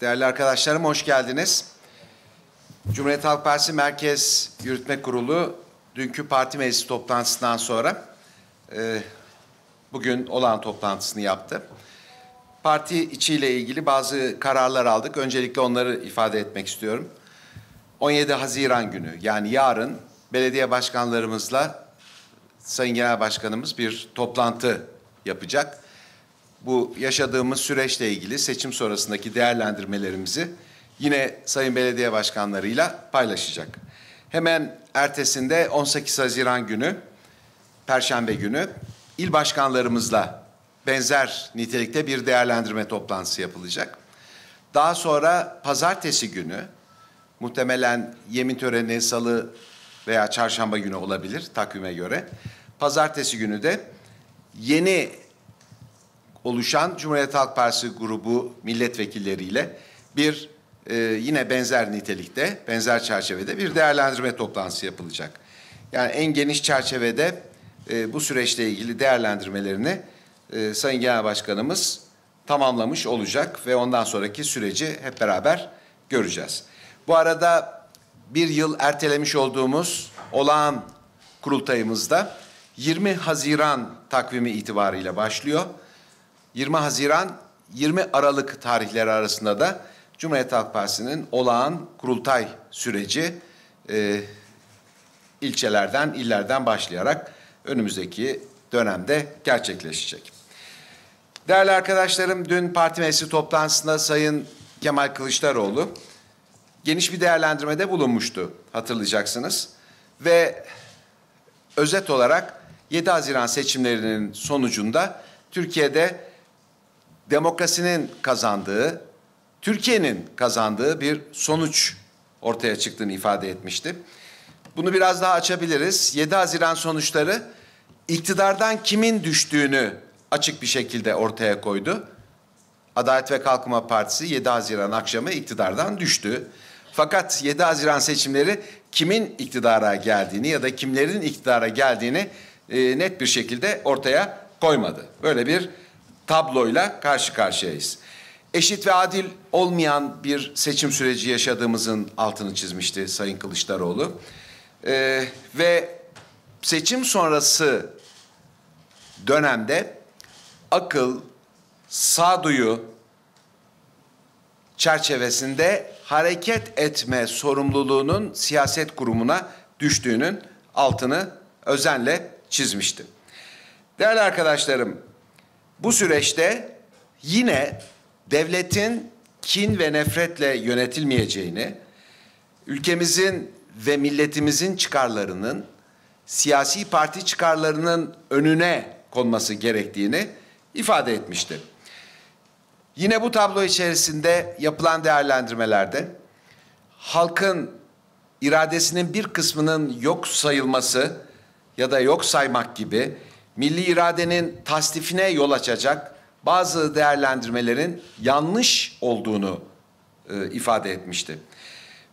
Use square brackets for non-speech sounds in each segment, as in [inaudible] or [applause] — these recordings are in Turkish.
Değerli arkadaşlarım hoş geldiniz. Cumhuriyet Halk Partisi Merkez Yürütme Kurulu dünkü parti meclisi toplantısından sonra e, bugün olan toplantısını yaptı. Parti içiyle ilgili bazı kararlar aldık. Öncelikle onları ifade etmek istiyorum. 17 Haziran günü yani yarın belediye başkanlarımızla Sayın Genel Başkanımız bir toplantı yapacak bu yaşadığımız süreçle ilgili seçim sonrasındaki değerlendirmelerimizi yine Sayın Belediye Başkanlarıyla paylaşacak. Hemen ertesinde 18 Haziran günü, Perşembe günü il başkanlarımızla benzer nitelikte bir değerlendirme toplantısı yapılacak. Daha sonra pazartesi günü muhtemelen yemin töreni salı veya çarşamba günü olabilir takvime göre. Pazartesi günü de yeni oluşan Cumhuriyet Halk Partisi grubu milletvekilleriyle bir e, yine benzer nitelikte, benzer çerçevede bir değerlendirme toplantısı yapılacak. Yani en geniş çerçevede e, bu süreçle ilgili değerlendirmelerini e, Sayın Genel Başkanımız tamamlamış olacak ve ondan sonraki süreci hep beraber göreceğiz. Bu arada bir yıl ertelemiş olduğumuz olağan kurultayımızda 20 Haziran takvimi itibariyle başlıyor. 20 Haziran 20 Aralık tarihleri arasında da Cumhuriyet Halk Partisi'nin olağan kurultay süreci e, ilçelerden, illerden başlayarak önümüzdeki dönemde gerçekleşecek. Değerli arkadaşlarım, dün parti meclisi toplantısında Sayın Kemal Kılıçdaroğlu geniş bir değerlendirmede bulunmuştu hatırlayacaksınız. Ve özet olarak 7 Haziran seçimlerinin sonucunda Türkiye'de demokrasinin kazandığı, Türkiye'nin kazandığı bir sonuç ortaya çıktığını ifade etmişti. Bunu biraz daha açabiliriz. 7 Haziran sonuçları iktidardan kimin düştüğünü açık bir şekilde ortaya koydu. Adalet ve Kalkınma Partisi 7 Haziran akşamı iktidardan düştü. Fakat 7 Haziran seçimleri kimin iktidara geldiğini ya da kimlerin iktidara geldiğini e, net bir şekilde ortaya koymadı. Böyle bir tabloyla karşı karşıyayız. Eşit ve adil olmayan bir seçim süreci yaşadığımızın altını çizmişti Sayın Kılıçdaroğlu. Ee, ve seçim sonrası dönemde akıl, sağduyu çerçevesinde hareket etme sorumluluğunun siyaset kurumuna düştüğünün altını özenle çizmişti. Değerli arkadaşlarım, bu süreçte yine devletin kin ve nefretle yönetilmeyeceğini, ülkemizin ve milletimizin çıkarlarının siyasi parti çıkarlarının önüne konması gerektiğini ifade etmişti. Yine bu tablo içerisinde yapılan değerlendirmelerde halkın iradesinin bir kısmının yok sayılması ya da yok saymak gibi milli iradenin tasdifine yol açacak bazı değerlendirmelerin yanlış olduğunu e, ifade etmişti.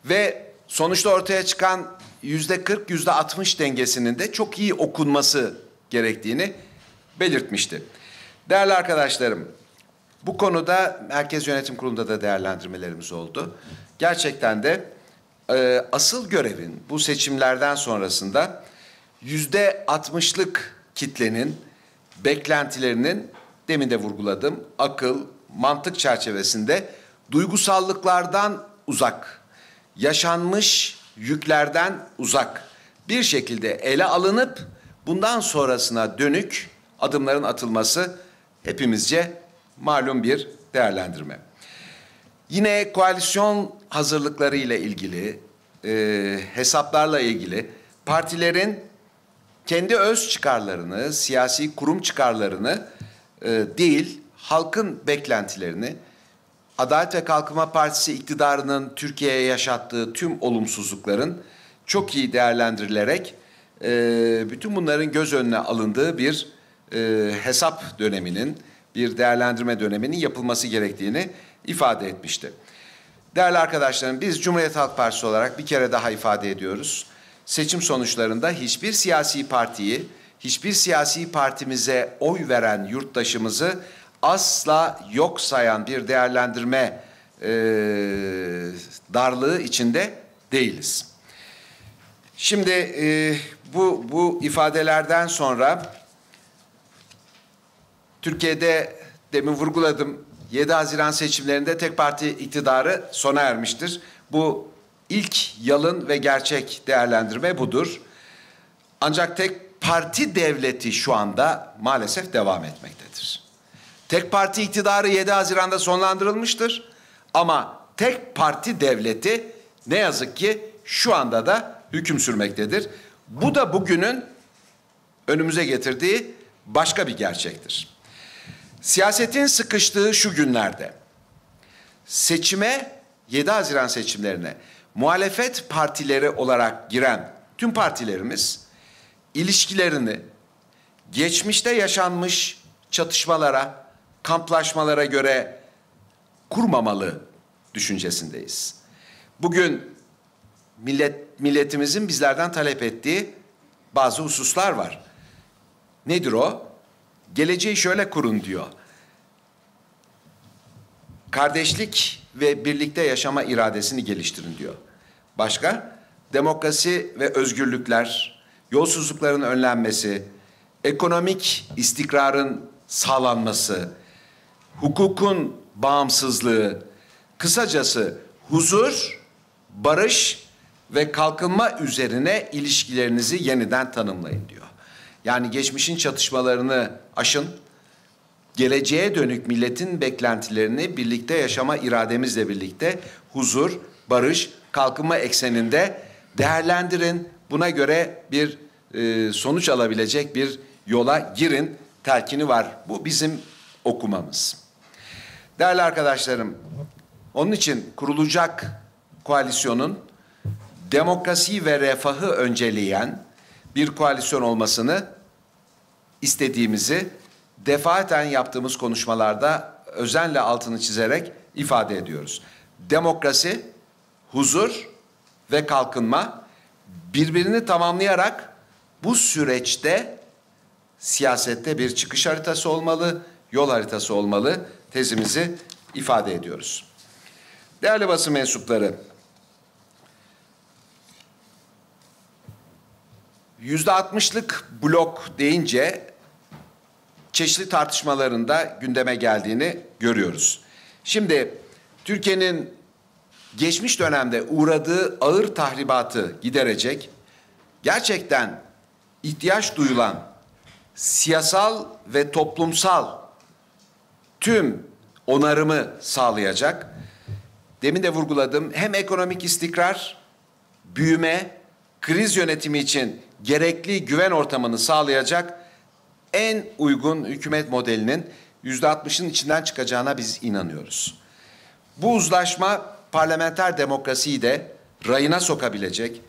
Ve sonuçta ortaya çıkan yüzde 40, yüzde 60 dengesinin de çok iyi okunması gerektiğini belirtmişti. Değerli arkadaşlarım, bu konuda Merkez Yönetim Kurulu'nda da değerlendirmelerimiz oldu. Gerçekten de e, asıl görevin bu seçimlerden sonrasında yüzde 60'lık kitlenin beklentilerinin demin de vurguladım akıl, mantık çerçevesinde duygusallıklardan uzak, yaşanmış yüklerden uzak bir şekilde ele alınıp bundan sonrasına dönük adımların atılması hepimizce malum bir değerlendirme. Yine koalisyon hazırlıkları ile ilgili, e, hesaplarla ilgili partilerin kendi öz çıkarlarını, siyasi kurum çıkarlarını e, değil, halkın beklentilerini, Adalet ve Kalkınma Partisi iktidarının Türkiye'ye yaşattığı tüm olumsuzlukların çok iyi değerlendirilerek e, bütün bunların göz önüne alındığı bir e, hesap döneminin, bir değerlendirme döneminin yapılması gerektiğini ifade etmişti. Değerli arkadaşlarım biz Cumhuriyet Halk Partisi olarak bir kere daha ifade ediyoruz seçim sonuçlarında hiçbir siyasi partiyi, hiçbir siyasi partimize oy veren yurttaşımızı asla yok sayan bir değerlendirme e, darlığı içinde değiliz. Şimdi e, bu bu ifadelerden sonra Türkiye'de demin vurguladım 7 Haziran seçimlerinde tek parti iktidarı sona ermiştir. Bu ilk yalın ve gerçek değerlendirme budur. Ancak tek parti devleti şu anda maalesef devam etmektedir. Tek parti iktidarı 7 Haziran'da sonlandırılmıştır. Ama tek parti devleti ne yazık ki şu anda da hüküm sürmektedir. Bu da bugünün önümüze getirdiği başka bir gerçektir. Siyasetin sıkıştığı şu günlerde seçime 7 Haziran seçimlerine muhalefet partileri olarak giren tüm partilerimiz ilişkilerini geçmişte yaşanmış çatışmalara, kamplaşmalara göre kurmamalı düşüncesindeyiz. Bugün millet milletimizin bizlerden talep ettiği bazı hususlar var. Nedir o? Geleceği şöyle kurun diyor. Kardeşlik ve birlikte yaşama iradesini geliştirin diyor. Başka? Demokrasi ve özgürlükler, yolsuzlukların önlenmesi, ekonomik istikrarın sağlanması, hukukun bağımsızlığı, kısacası huzur, barış ve kalkınma üzerine ilişkilerinizi yeniden tanımlayın diyor. Yani geçmişin çatışmalarını aşın, geleceğe dönük milletin beklentilerini birlikte yaşama irademizle birlikte huzur, barış, kalkınma ekseninde değerlendirin. Buna göre bir e, sonuç alabilecek bir yola girin telkini var. Bu bizim okumamız. Değerli arkadaşlarım, onun için kurulacak koalisyonun demokrasi ve refahı önceleyen bir koalisyon olmasını istediğimizi defaten yaptığımız konuşmalarda özenle altını çizerek ifade ediyoruz. Demokrasi, huzur ve kalkınma birbirini tamamlayarak bu süreçte siyasette bir çıkış haritası olmalı, yol haritası olmalı tezimizi ifade ediyoruz. Değerli basın mensupları, yüzde altmışlık blok deyince çeşitli tartışmalarında gündeme geldiğini görüyoruz. Şimdi Türkiye'nin geçmiş dönemde uğradığı ağır tahribatı giderecek, gerçekten ihtiyaç duyulan siyasal ve toplumsal tüm onarımı sağlayacak. Demin de vurguladım. Hem ekonomik istikrar, büyüme, kriz yönetimi için gerekli güven ortamını sağlayacak en uygun hükümet modelinin yüzde altmışın içinden çıkacağına biz inanıyoruz. Bu uzlaşma parlamenter demokrasiyi de rayına sokabilecek,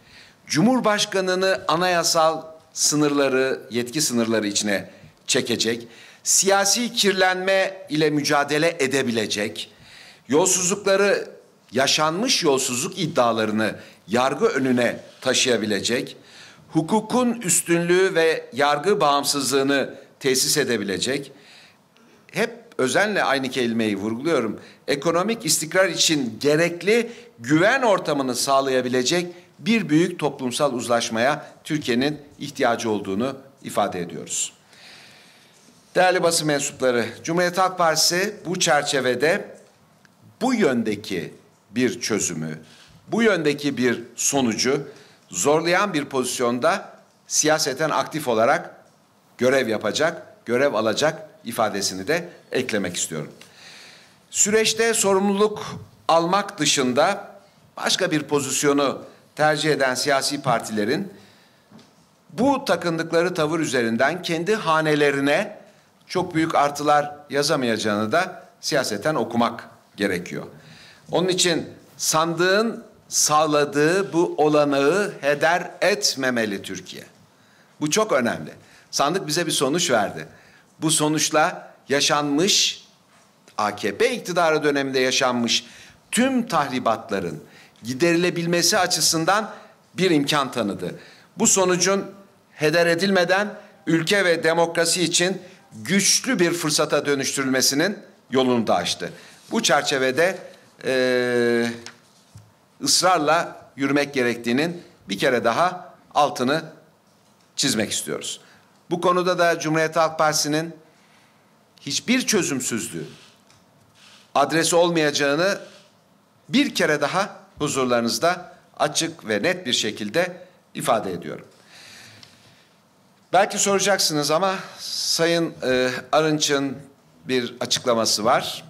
Cumhurbaşkanını anayasal sınırları, yetki sınırları içine çekecek, siyasi kirlenme ile mücadele edebilecek, yolsuzlukları, yaşanmış yolsuzluk iddialarını yargı önüne taşıyabilecek, hukukun üstünlüğü ve yargı bağımsızlığını tesis edebilecek, hep özenle aynı kelimeyi vurguluyorum, ekonomik istikrar için gerekli güven ortamını sağlayabilecek bir büyük toplumsal uzlaşmaya Türkiye'nin ihtiyacı olduğunu ifade ediyoruz. Değerli basın mensupları, Cumhuriyet Halk Partisi bu çerçevede bu yöndeki bir çözümü, bu yöndeki bir sonucu zorlayan bir pozisyonda siyaseten aktif olarak görev yapacak, görev alacak ifadesini de eklemek istiyorum. Süreçte sorumluluk almak dışında başka bir pozisyonu tercih eden siyasi partilerin bu takındıkları tavır üzerinden kendi hanelerine çok büyük artılar yazamayacağını da siyaseten okumak gerekiyor. Onun için sandığın sağladığı bu olanağı heder etmemeli Türkiye. Bu çok önemli. Sandık bize bir sonuç verdi. Bu sonuçla yaşanmış AKP iktidarı döneminde yaşanmış tüm tahribatların giderilebilmesi açısından bir imkan tanıdı. Bu sonucun heder edilmeden ülke ve demokrasi için güçlü bir fırsata dönüştürülmesinin yolunu da açtı. Bu çerçevede e, ısrarla yürümek gerektiğinin bir kere daha altını çizmek istiyoruz. Bu konuda da Cumhuriyet Halk Partisi'nin hiçbir çözümsüzlüğü adresi olmayacağını bir kere daha huzurlarınızda açık ve net bir şekilde ifade ediyorum. Belki soracaksınız ama Sayın e, Arınç'ın bir açıklaması var.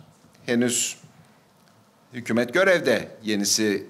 Henüz hükümet görevde yenisi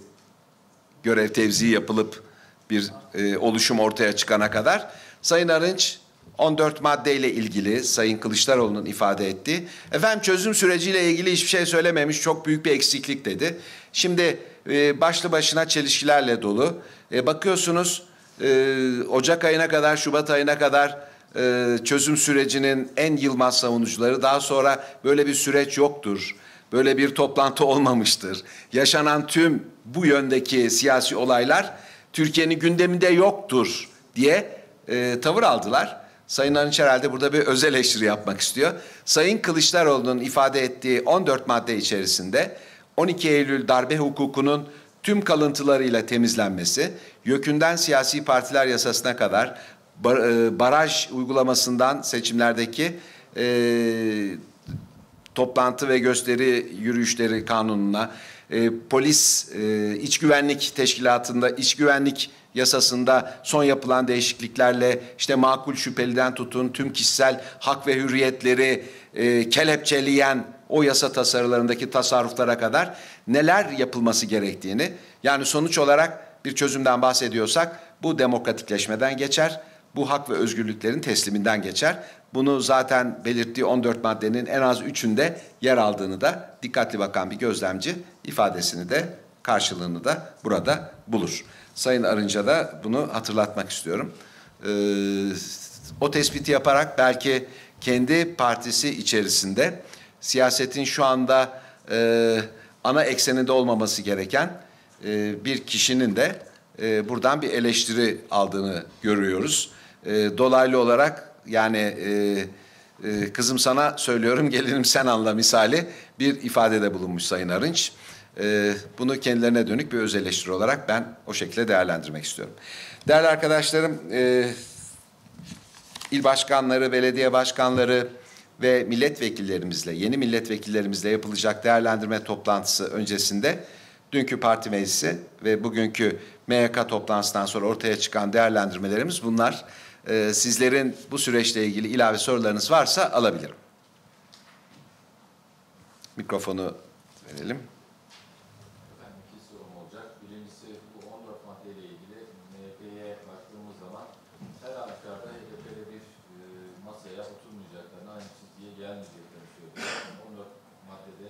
görev tevzi yapılıp bir e, oluşum ortaya çıkana kadar Sayın Arınç 14 maddeyle ilgili Sayın Kılıçdaroğlu'nun ifade ettiği efendim çözüm süreciyle ilgili hiçbir şey söylememiş çok büyük bir eksiklik dedi. Şimdi e, başlı başına çelişkilerle dolu. E, bakıyorsunuz e, Ocak ayına kadar Şubat ayına kadar e, çözüm sürecinin en yılmaz savunucuları daha sonra böyle bir süreç yoktur. Böyle bir toplantı [laughs] olmamıştır. Yaşanan tüm bu yöndeki siyasi olaylar Türkiye'nin gündeminde yoktur diye e, tavır aldılar. Sayın Arınç herhalde burada bir özel eleştiri yapmak istiyor. Sayın Kılıçdaroğlu'nun ifade ettiği 14 madde içerisinde 12 Eylül darbe hukukunun tüm kalıntılarıyla temizlenmesi, YÖK'ünden siyasi partiler yasasına kadar e, baraj uygulamasından seçimlerdeki e, toplantı ve gösteri yürüyüşleri kanununa, e, polis e, iç güvenlik teşkilatında iç güvenlik yasasında son yapılan değişikliklerle işte makul şüpheliden tutun tüm kişisel hak ve hürriyetleri e, kelepçeleyen o yasa tasarılarındaki tasarruflara kadar neler yapılması gerektiğini yani sonuç olarak bir çözümden bahsediyorsak bu demokratikleşmeden geçer. Bu hak ve özgürlüklerin tesliminden geçer. Bunu zaten belirttiği 14 maddenin en az üçünde yer aldığını da dikkatli bakan bir gözlemci ifadesini de karşılığını da burada bulur. Sayın Arınca da bunu hatırlatmak istiyorum. Ee, o tespiti yaparak belki kendi partisi içerisinde siyasetin şu anda e, ana ekseninde olmaması gereken e, bir kişinin de e, buradan bir eleştiri aldığını görüyoruz. E, dolaylı olarak yani e, e, kızım sana söylüyorum gelinim sen anla misali bir ifadede bulunmuş Sayın Arınç. E, bunu kendilerine dönük bir öz eleştiri olarak ben o şekilde değerlendirmek istiyorum. Değerli arkadaşlarım, e, il başkanları, belediye başkanları ve milletvekillerimizle, yeni milletvekillerimizle yapılacak değerlendirme toplantısı öncesinde dünkü parti meclisi ve bugünkü MYK toplantısından sonra ortaya çıkan değerlendirmelerimiz bunlar. Ee, sizlerin bu süreçle ilgili ilave sorularınız varsa alabilirim. Mikrofonu verelim. Efendim iki sorum olacak. Birincisi bu 14 maddeyle ilgili MHP'ye baktığımız zaman her halükarda HDP'de bir e, masaya oturmayacaklarını, aynı çizgiye gelmeyeceklerini söylüyor. 14 maddede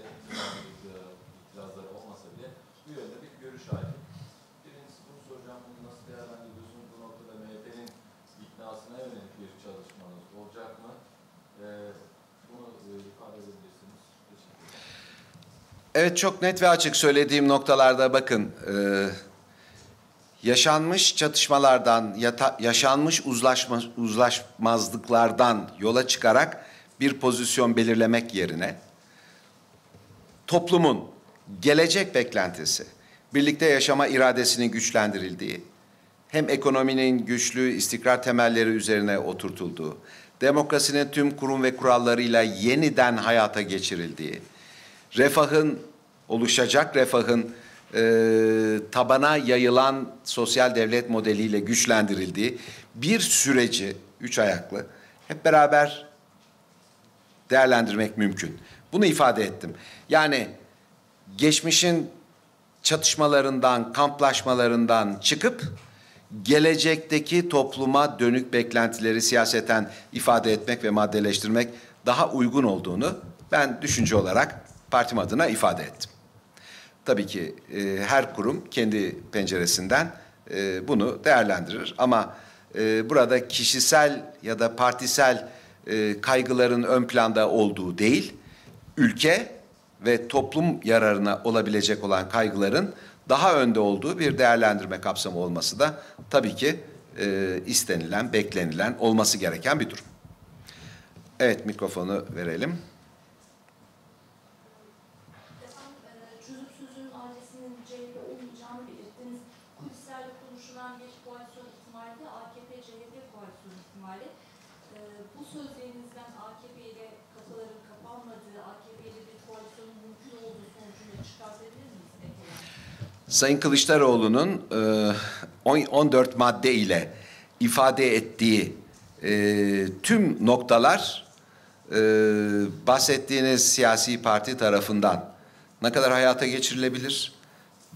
itirazları olmasa bile bu hakim. Birincisi bunu soracağım, bunu nasıl değerlendiriyorsunuz? Bu noktada MHP'nin iknasına yönelik bir çalışmanız olacak mı? E, bunu e, ifade edebilirsiniz. Evet çok net ve açık söylediğim noktalarda bakın e, yaşanmış çatışmalardan yata- yaşanmış uzlaşma, uzlaşmazlıklardan yola çıkarak bir pozisyon belirlemek yerine toplumun gelecek beklentisi, birlikte yaşama iradesinin güçlendirildiği, hem ekonominin güçlü istikrar temelleri üzerine oturtulduğu, demokrasinin tüm kurum ve kurallarıyla yeniden hayata geçirildiği, refahın oluşacak refahın e, tabana yayılan sosyal devlet modeliyle güçlendirildiği bir süreci üç ayaklı hep beraber değerlendirmek mümkün. Bunu ifade ettim. Yani geçmişin çatışmalarından, kamplaşmalarından çıkıp gelecekteki topluma dönük beklentileri siyaseten ifade etmek ve maddeleştirmek daha uygun olduğunu ben düşünce olarak partim adına ifade ettim. Tabii ki e, her kurum kendi penceresinden e, bunu değerlendirir ama e, burada kişisel ya da partisel e, kaygıların ön planda olduğu değil, ülke ve toplum yararına olabilecek olan kaygıların daha önde olduğu bir değerlendirme kapsamı olması da tabii ki e, istenilen, beklenilen, olması gereken bir durum. Evet mikrofonu verelim. Efendim, e, çözümsüzlük ihtimali. Ee, bu sözlerinizden AKP ile kafaların kapanmadığı, AKP ile bir koalisyonun mümkün olduğu sonucunu çıkartabilir miyiz peki? Sayın Kılıçdaroğlu'nun e, on- 14 madde ile ifade ettiği e, tüm noktalar e, bahsettiğiniz siyasi parti tarafından ne kadar hayata geçirilebilir?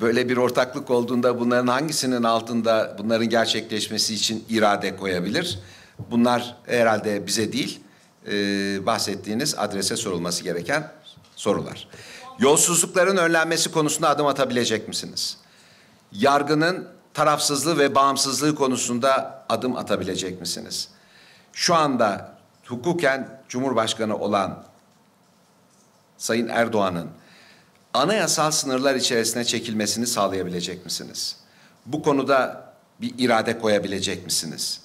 Böyle bir ortaklık olduğunda bunların hangisinin altında bunların gerçekleşmesi için irade koyabilir? Bunlar herhalde bize değil, e, bahsettiğiniz adrese sorulması gereken sorular. Yolsuzlukların önlenmesi konusunda adım atabilecek misiniz? Yargının tarafsızlığı ve bağımsızlığı konusunda adım atabilecek misiniz? Şu anda hukuken Cumhurbaşkanı olan Sayın Erdoğan'ın anayasal sınırlar içerisine çekilmesini sağlayabilecek misiniz? Bu konuda bir irade koyabilecek misiniz?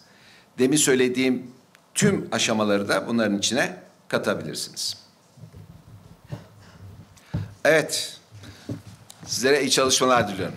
Demin söylediğim tüm aşamaları da bunların içine katabilirsiniz. Evet, sizlere iyi çalışmalar diliyorum.